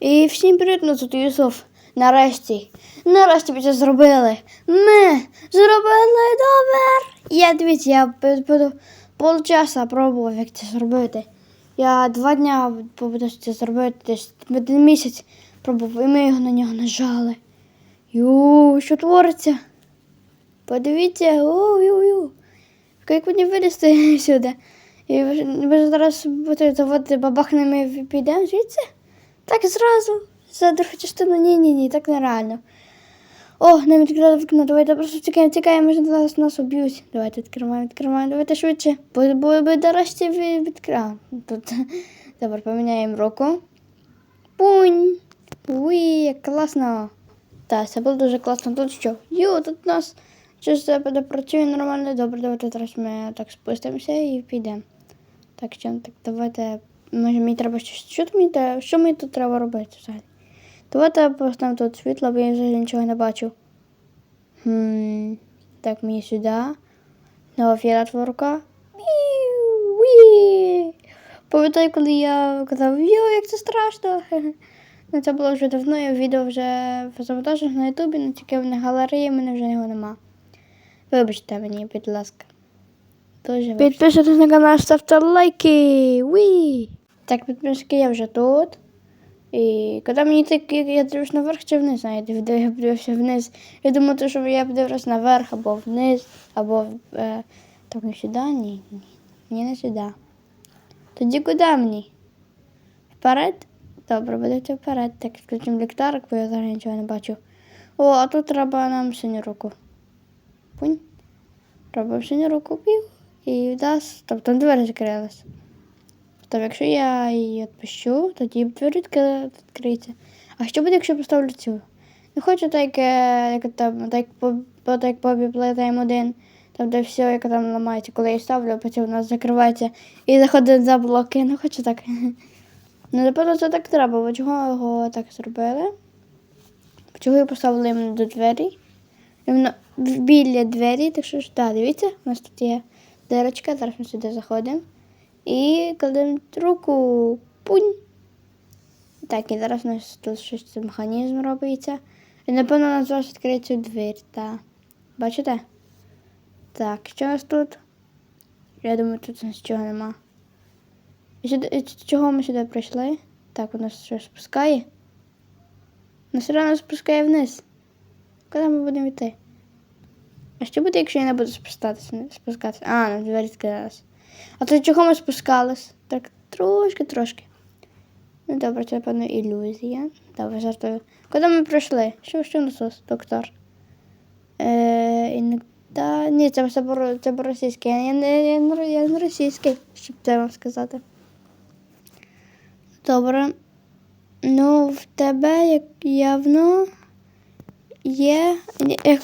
І всім привіт, ну тут Юсуф. Нарешті. Нарешті ми це зробили. Ми зробили добре. Я дивіться, я буду полчаса пробував, як це зробити. Я два дня буду це зробити, десь один місяць пробував, і ми його на нього нажали. Ю, що твориться? Подивіться, у-ю-ю. Як мені вилізти сюди? І ви зараз будете заводити бабахнемо і підемо звідси? Так зразу. За другу частину ні, ні, так нереально. О, нам відкрили вікно, давайте просто тікаємо, тікаємо, може зараз нас уб'ють. Давайте відкриваємо, відкриваємо, давайте швидше. Бо, бо, бо нарешті відкриваємо. Тут. Добре, поміняємо руку. Пунь. Уй, як класно. Так, це було дуже класно. Тут що? Йо, тут нас щось буде працює нормально. Добре, давайте зараз ми так спустимося і підемо. Так, що так, давайте. Може, мені треба щось. Що мені треба? Що мені тут треба робити взагалі? Давайте поставимо тут світло, бо я взагалі нічого не бачу. Хм, так, мені сюди. Нова рука. Міу. Пам'ятаю, коли я казав, йо, як це страшно. Ну, це було вже давно, я відео вже в завантажених на Ютубі, але тільки в галереї, мене вже його нема. Вибачте мені, будь ласка. Дуже. Підписуйтесь на канал, ставте лайки. Уі! Так, підписки, я вже тут. І коли мені так, я, дивлюсь наверх чи вниз, я див- я дивився вниз. Я думаю, що я подивлюсь наверх або вниз, або е, так не сюди, ні, ні. Мені не сюди. Тоді куди мені? Вперед? Добре, будете вперед. Так, включимо ліхтарик, бо я зараз нічого не бачу. О, а тут треба нам синю руку. Пунь. Робимо синю руку пів. І дасть. Тобто двері закрилась. Тобто, якщо я її відпущу, тоді двері відкри- відкриються. А що буде, якщо поставлю цю? Не хочу так, е, як там, так, по, так Bobby Playtime 1, там де все, як там ламається, коли я ставлю, потім нас закривається і заходить за блоки. Не хочу так. Ну, напевно, це так треба, бо чого його так зробили? Чого я поставили іменно до двері? Іменно біля двері, так що ж, так, дивіться, у нас тут є дирочка, зараз ми сюди заходимо. І кладемо руку пунь. Так, і зараз у нас тут щось механізм робиться. І напевно у нас зараз відкриється двері, так. Бачите? Так, що у нас тут? Я думаю, тут нічого нема. І сюди, чого ми сюди прийшли? Так, у нас щось спускає. Нас одно спускає вниз. Куди ми будемо йти? А що буде, якщо я не буду спускатися? спускатися? А, на двері відкрилась. А то чого ми спускались? Так трошки, трошки. Ну добре, це певно ілюзія. Добре, жартую. Куди ми прийшли? Що, що у нас тут, доктор? Е, іногда... Ні, це, це, по- це по-російськи. Я, я, не- я, не- я не російський, щоб це вам сказати. Добре. Ну, в тебе як явно є. Як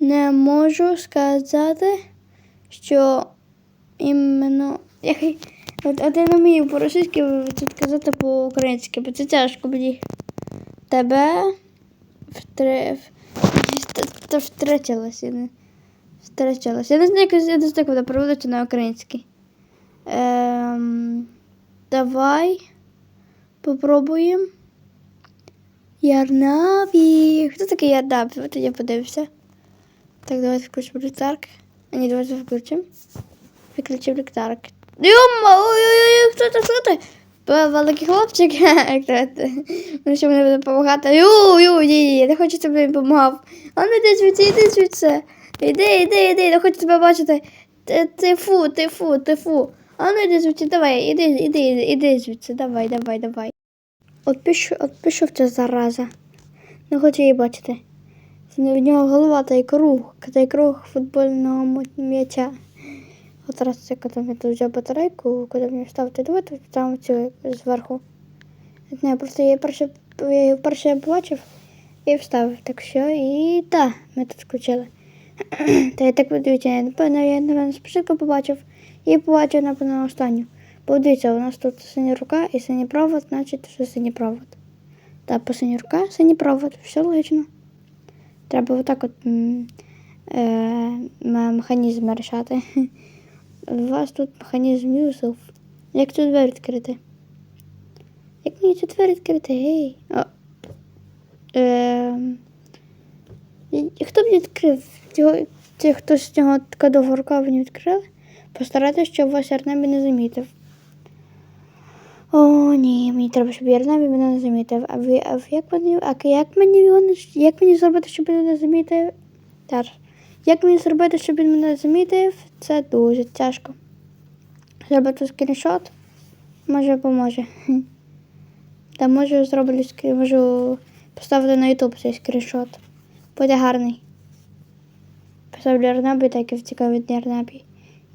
не можу сказати, що іменно. От, от я не вмію по-російськи це сказати по-українськи, бо це тяжко мені. Тебе втре, в- в- Я не втретілась. Я не знаю, як я не знаю, вона переводиться на український. Ем, давай попробуємо. Ярнаві. Хто такий Ярнаві? От я подивився. Так, давайте включимо ліхтарик. А ні, давайте включимо. Виключимо ліхтарик. Йома, ой-ой-ой, хто це, хто це? Великий хлопчик. Як це? Він що мені буде допомагати. Ю, ю, ні, я не хочу, щоб він допомагав. А ну йди звідси, йди звідси. Іди, іди, іди, не хочу тебе бачити. Ти, ти фу, ти фу, ти фу. А ну йди звідси, давай, іди, іди, іди, іди звідси, давай, давай, давай. От пішов, от пішов зараза. Не хочу її бачити. В нього голова та й круг, та й круг футбольного м'яча. От зараз це коли я тут взяв батарейку, коли мені ставити давайте там цю зверху. Не просто я перше, я її вперше побачив і вставив. Так що і так, ми тут включили. Та я так дивіться, я напевно, я напевно спочатку побачив і побачив, напевно, останню. Бо дивіться, у нас тут синя рука і синій провод, значить, що синій провод. Так, по синя рука, синій провод, все логічно. Треба отак от е, м- механізми рішати. У вас тут механізм Юсуф. Як тут двері відкрити? Як мені цю двері відкрити? Гей. О. І Хто б відкрив? Цього, ці, хто з цього така довго рукава не відкрили? Постарайтесь, щоб вас Арнебі не замітив. Ні, мені треба, щоб Арнебі мене не замітив. А ви, а як мені, а як мені його не, як мені зробити, щоб він мене замітив? Так. Як мені зробити, щоб він мене замітив? Це дуже тяжко. Зробити скріншот? Може, поможе. Та можу зроблю скрін, можу поставити на YouTube цей скріншот. Буде гарний. Поставлю Арнабі, так і втікав від Арнабі.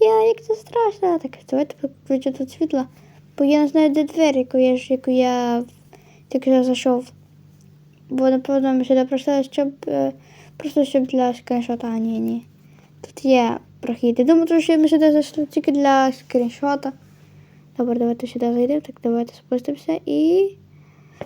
Я, як це страшно. Так, давайте включу тут світло. Бо я не знаю, де двері, яку я, ж- яку я тільки зайшов. Бо напевно ми сюди прийшли, щоб е, просто щоб для скріншота. А, ні, ні. Тут є прохід. Я думаю, що ми сюди зайшли тільки для скріншота. Добре, давайте сюди зайдемо. Так, давайте спустимося і.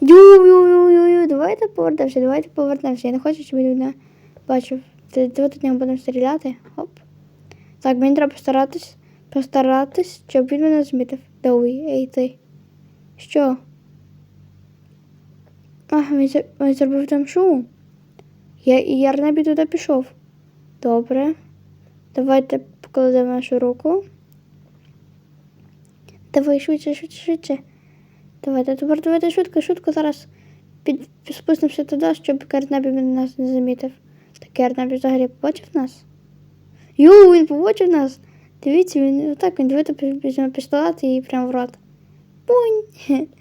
Ю-ю-ю-ю-ю, давайте повернемося, давайте повернемося. Я не хочу, щоб мене бачив. Давайте нього будемо стріляти. Хоп. Так, мені треба постаратись, постаратись, щоб він мене змітив. Доуї, ей ти. Що? А, він, зробив там шум. Я, і я Арнебі туди пішов. Добре. Давайте покладемо нашу руку. Давай швидше, швидше, швидше. Давайте, тепер давайте швидко, швидко зараз під, спустимося туди, щоб Карнабі нас не замітив. Так Карнабі взагалі побачив нас. Йоу, він побачив нас. Дивіться, він отак він візьме пістолет і прямо в рот. Пунь.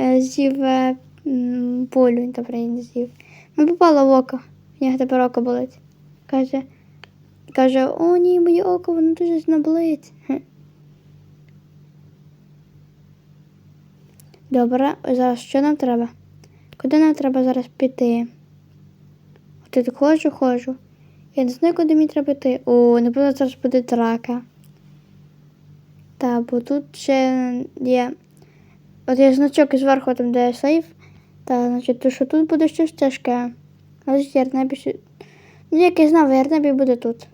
Е, З'їв е, м, він добре не з'їв. Ми попало в око. В нього тепер око болить. Каже, каже, о ні, моє око, воно дуже сильно Добре, зараз що нам треба? Куди нам треба зараз піти? От я ходжу, ходжу. Я не знаю, куди мені треба йти. О, напевно, зараз буде драка. Та, бо тут ще є. От є значок зверху, там де сейф. Та, значить, то, що тут буде щось тяжке. Значить, Ярнебі ще... Ну, як я знав, Ярнебі буде тут.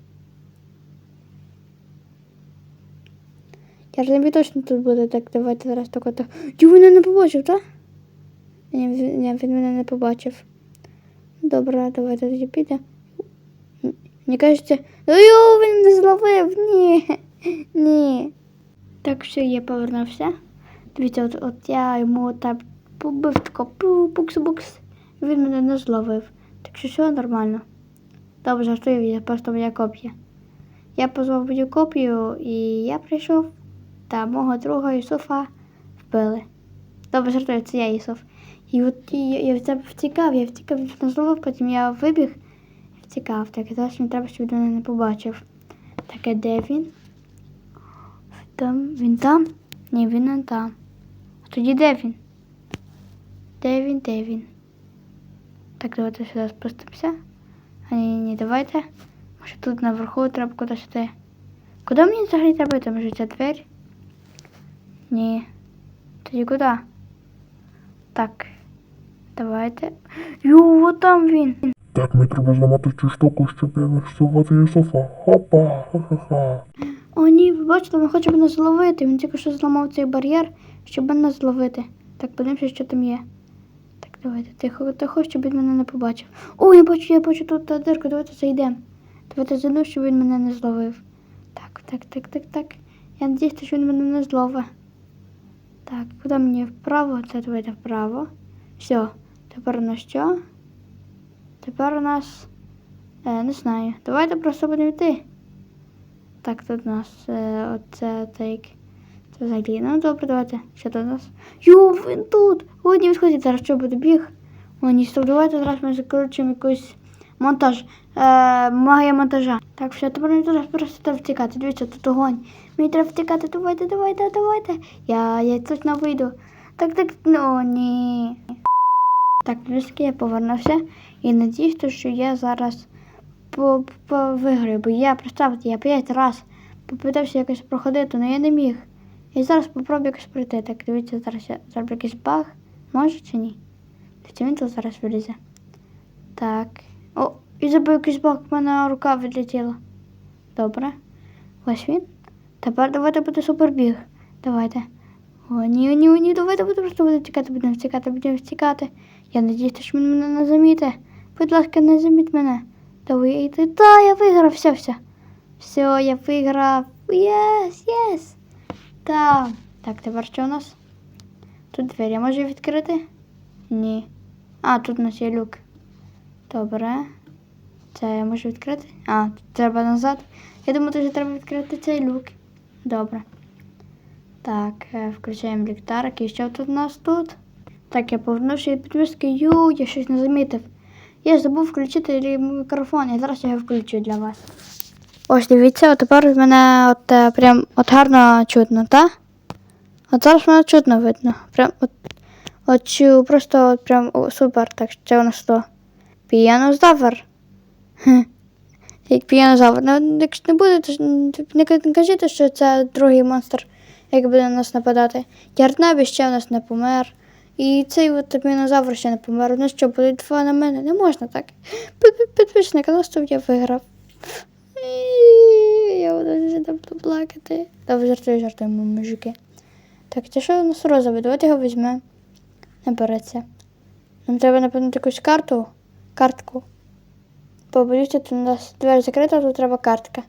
Ярнебі точно тут буде, так давайте зараз так от. Ті мене не побачив, так? Ні, він мене не побачив. Добре, давайте тоді піде. Мені кажеться, ой, він мене зловив. Ні. Ні. Так, все, я повернувся. Дивіться, от, от я йому так побив тако букс-букс. Він мене не зловив. Так що все нормально. Добре, жартую, я просто моя копія. Я позвав мою копію і я прийшов, та мого друга Юсуфа вбили. Добре, жартую, це я Юсуф. І от я, я в тебе втікав, я втікав, він зловив, потім я вибіг і втікав. Так, і зараз мені треба, щоб він мене не побачив. Так, а де він? Там, він там? Ні, він не там. А тоді де він? Де він, де він? Так, давайте сюди спустимося. А ні, ні, давайте. Може тут наверху треба кудись йти. Куди мені взагалі треба йти? Може ця двері? Ні. Тоді куди? Так. Давайте. Ю, от там він. Так, мені треба зламати цю штуку, щоб я врисувати Юсуфа. Хопа, ха-ха-ха. О, ні, ви бачите, він хоче мене зловити. Він тільки що зламав цей бар'єр, щоб мене зловити. Так, подивимося, що там є. Так, давайте, тихо, тихо, щоб він мене не побачив. О, я бачу, я бачу тут та дирку, давайте зайдемо. Давайте зайду, щоб він мене не зловив. Так, так, так, так, так. Я надіюся, що він мене не зловить. Так, куди мені вправо? Це давайте вправо. Все, тепер у нас що? Тепер у нас. Е, не знаю. Давайте просто будемо йти. Так, тут у нас е, оце так. Це взагалі. Ну добре, давайте. Що тут у нас? Йо, він тут! Ой, не відходить, зараз що буде біг. О, ні, стоп, давайте зараз ми закручимо якийсь монтаж. Е, магія монтажа. Так, все, тепер мені треба просто треба втікати. Дивіться, тут огонь. Мені треба втікати, давайте, давайте, давайте. Я, я точно вийду. Так, так, ну ні. Так, людськи, я повернувся і надіюсь, що я зараз по, виграю, бо я представте, я п'ять раз попитався якось проходити, але я не міг. І зараз попробую якось пройти. Так, дивіться, зараз я зроблю якийсь баг. Може чи ні? Дивіться, він тут зараз вилізе. Так. О, і забив якийсь баг, в мене рука відлетіла. Добре. Ось він. Тепер давайте буде супербіг. Давайте. О, ні, ні, ні, давай, давай, просто будемо втікати, будемо втікати, будемо втікати. Я надіюсь, що він мене не заміти. Будь ласка, не заміть мене. Давай, йди. Та, я виграв, все, все. Все, я виграв. Єс, єс. Так. Так, тепер що у нас? Тут двері я можу відкрити? Ні. А, тут у нас є люк. Добре. Це я можу відкрити? А, тут треба назад. Я думаю, що треба відкрити цей люк. Добре. Так, е, включаємо ліхтарик. І що тут у нас тут? Так, я повернувся від підвіски. Ю, я щось не замітив. Я забув включити мікрофон, і зараз я його включу для вас. Ось дивіться, от тепер мене от е, прям от гарно чутно, так? От зараз мене чутно видно. Прям от, от чу, просто от прям о, супер. Так, це у нас то. Піанозавр. Хм. Як піанозавр. Ну, якщо не буде, то не кажіть, що це другий монстр, який буде на нас нападати. Ярнабі ще у нас не помер. І цей от піанозавр ще не помер. Ну що, будуть два на мене? Не можна так. Під- під- Підписник, а наступ я виграв. Я буду плакати. Та жартую, жартуємо, мужики. Так, це що у нас розовий? Давайте його візьмемо. Не береться. Нам треба напевно якусь карту. Картку. Бо боюся, тут у нас двері закрита, тут треба картка.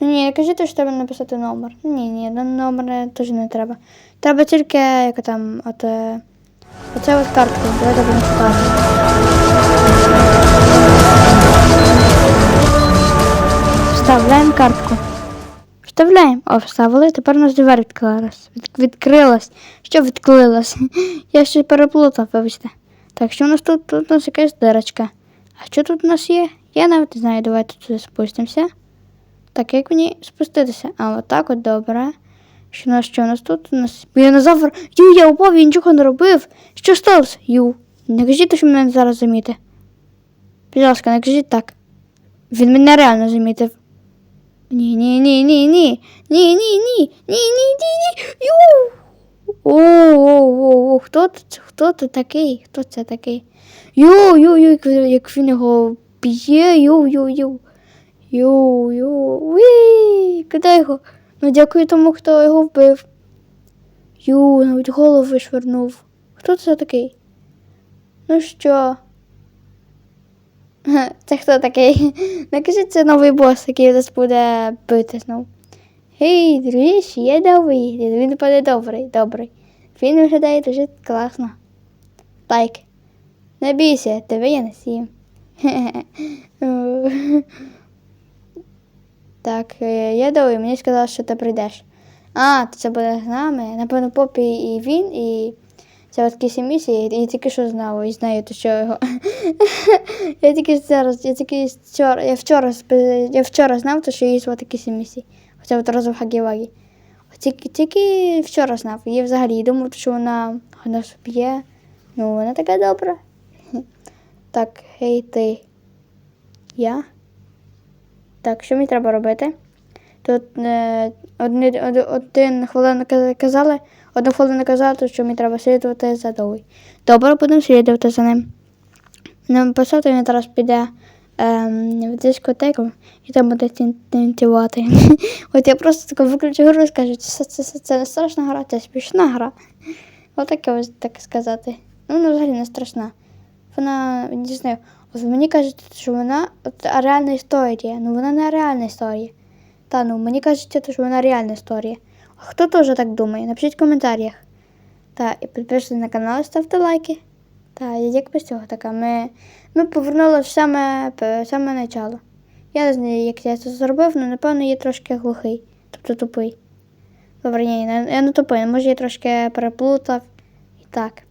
Ні, не кажіть, що треба написати номер. Ні, ні, номер теж не треба. Треба тільки, як там, от. е, Оце от картку. Давайте будемо шукати. Вставляємо картку. Вставляємо. О, вставили, тепер у нас двері відкрилась. Від, відкрилась. Що відклилась? Я ще переплутав, вибачте. Так, що у нас тут? Тут у нас якась дирочка. А що тут у нас є? Я навіть не знаю, давайте туди спустимося. Так, як мені спуститися? А, отак от добре. Що у нас що у нас тут? У нас динозавр. Ю, я упав, я нічого не робив. Що сталося? Ю. Не кажіть, що мене зараз заміти. Будь ласка, не кажіть так. Він мене реально замітив. Ні, ні, ні, ні, ні. Ні, ні, ні. Ні, ні, ні, ні. Ю. О, о, о, хто тут? Хто тут такий? Хто це такий? Ю, ю, ю, він- як він його б'є, ю, ю, ю. Ю, ю, уі, куди його? Ну, дякую тому, хто його вбив. Ю, навіть голову вишвернув. Хто це такий? Ну що? Це хто такий? Накажіть, це новий бос, який нас буде бити знов. Гей, друзі, є новий. Він буде добрий, добрий. Він виглядає дуже класно. Лайк. Не бійся, тебе я не сім. Так, е, я думаю, мені сказали, що ти прийдеш. А, то це буде з нами. Напевно, Попі і він, і це от Кісі Місі, і тільки що знав, і знаю, то що його. я тільки зараз, я тільки вчора, я вчора, я вчора знав, то що її звати Кісі Місі. Хоча от разом Хагівагі. Тільки, тільки вчора знав. І взагалі думав, що вона нас б'є. Ну, вона така добра. Так, гей ти. Я? Так, що мені треба робити? Тут е, одні, од, один хвилину казали, одну хвилину казали, що мені треба слідувати за Доуї. Добре, будемо слідувати за ним. Нам писати він зараз піде ем, в дискотеку і там буде тін- танцювати. От я просто таку виключу гру і скажу, це, це, це, це не страшна гра, це смішна гра. Отаке ось так сказати. Ну, взагалі не страшна. Вона, не знаю, мені кажуть, що вона реальна історія. Ну вона не реальна історія. Та ну, мені кажуть, що вона реальна історія. А хто теж так думає? Напишіть в коментарях. Та, і підпишіться на канал, ставте лайки. Та, як без цього така. Ми, ми повернули в саме, саме начало. Я не знаю, як я це зробив, але напевно я трошки глухий, тобто тупий. Добре, ні, я не тупий, може я трошки переплутав і так.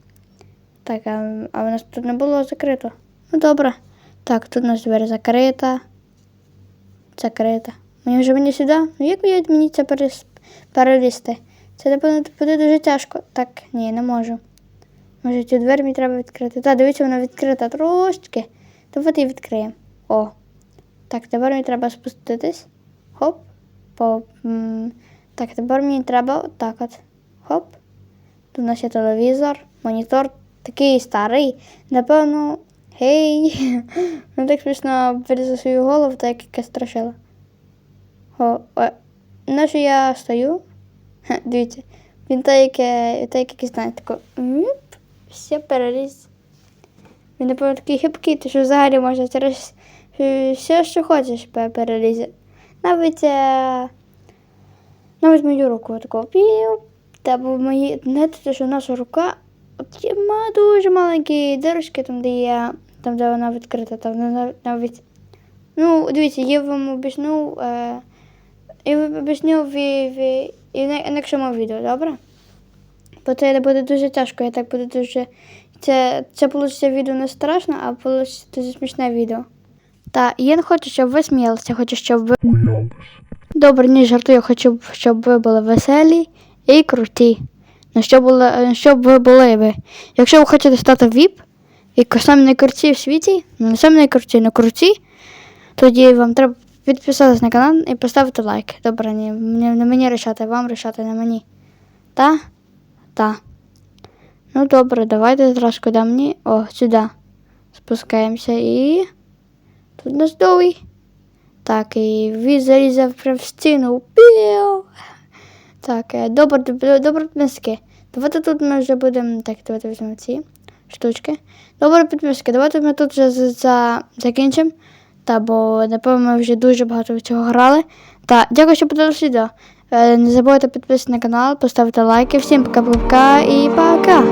Так, а, а у нас тут не було закрито. Добре. Так, тут у нас двері закрита. Закрита. Мені вже мені сюди? Ну як я- мені це перес- перелізти? Це напевно буде дуже тяжко. Так, ні, не можу. Може, цю двері мені треба відкрити. Та, дивіться, вона відкрита трошечки. Давайте її відкриємо. О. Так, тепер мені треба спуститись. Хоп. По, так, тепер мені треба отак от. Хоп. Тут у нас є телевізор, монітор такий старий. Напевно, гей. Ну так смішно вирізав свою голову, так як яке страшила. О, о. Ну, що я стою. Ха, Дивіться, Він той, який, той, який знає, тако, «Міп», все переліз. Він, напевно, такий хибкий, то що взагалі можна через е, все, що хочеш, пе- перелізе. Навіть, е, навіть мою руку таку пів. Та бо мої, знаєте, те, що наша рука от є дуже маленькі дирочки, там, де є, там, де вона відкрита, там навіть. Ну, дивіться, я вам об'ясню, е, я вам об'ясню в, в, і на інакшому відео, добре? Бо це буде дуже тяжко, я так буде дуже. Це, це вийде відео не страшно, а вийде дуже смішне відео. Та я не хочу, щоб ви сміялися, хочу, щоб ви. Добре, ні, жартую, хочу, щоб ви були веселі і круті. Ну, щоб, були, е, щоб ви були ви. Якщо ви хочете стати VIP, і самі найкруті в світі, ну не самі найкруті, але круті, тоді вам треба підписатись на канал і поставити лайк. Добре, ні, не, мені рішати, вам рішати, не мені. Та? Та. Ну добре, давайте зразу куди мені. О, сюди. Спускаємося і. Тут нас довгий. Так, і він зарізав прям в стіну. Піу. Так, е, добре, добре, добре. Давайте тут ми вже будемо. Так, давайте візьмемо ці штучки. Добре, підписки. Давайте ми тут вже за, за, закінчимо. Та, бо напевно ми вже дуже багато цього грали. Та, дякую, що подивилися відео. Е, не забудьте підписатися на канал, поставити лайки. Всім пока-пока і пока.